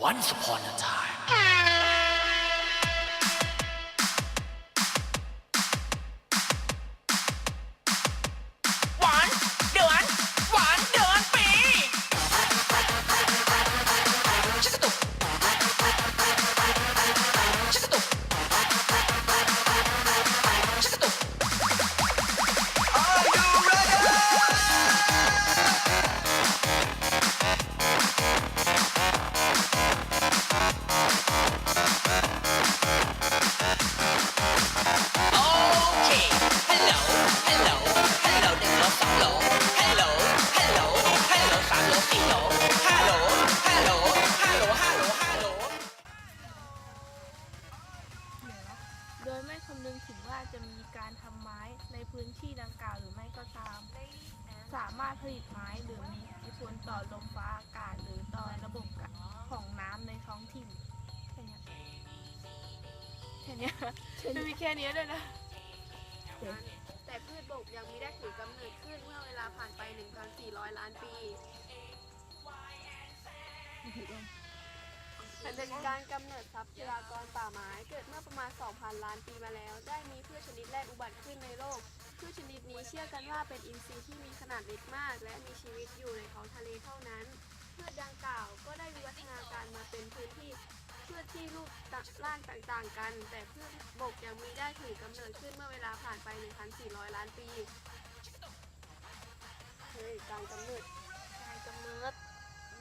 Once upon a time ไม่คำนึงถึงว่าจะมีการทำไม้ในพื้นที่ดังกล่าวหรือไม่ก็ตาม สามารถผลิตไม้หรือมีอิทธิพลต่อลมฟ้าอากาศหรือต่อระบบของน้ำในท้องถิ่นแค่เนี้ยแค่เนี้ยมันมีแค่เนี้ยด้วยนะแต่พืชบกยังมีได้ถือกำเนิดขึ้นเมื่อเวลาผ่านไป 1,400 ล้านปี การกำเนิดทรัพยากรป่าไม้เกิดเมื่อประมาณ 2,000 ล้านปีมาแล้ว ได้มีพืชชนิดแรกอุบัติขึ้นในโลก พืชชนิดนี้เชื่อกันว่าเป็นอินทรีย์ที่มีขนาดเล็กมาก และมีชีวิตอยู่ในท้องทะเลเท่านั้น พืชดังกล่าวก็ได้วิวัฒนาการมาเป็นพื้นที่พืชที่รูปร่างต่างๆกัน แต่พืชบกยังมีได้ถือกำเนิดขึ้นเมื่อเวลาผ่านไป 1,400 ล้านปีเฮ้ยการกำเนิดการกำเนิด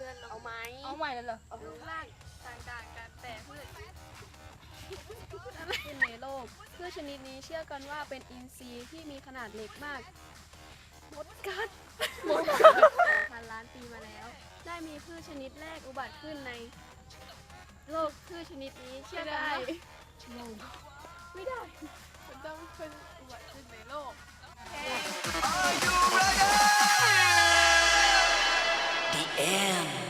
อนลงเอาไหมเอาใหม่แล้วเหรอรูปร่างต่างๆกันแต่พืชขึ้นในโลกพืชชนิดนี้เชื่อกันว่าเป็นอินทรีย์ที่มีขนาดเล็กมากมดกัดมดกัดพันล้านปีมาแล้ว ได้มีพืชชนิดแรกอุบัติขึ้นใน โลกพืชชนิดนี้เชื่อได้งงไม่ได้มันต้องเป็นอุบัติขึ้นในโลก The end.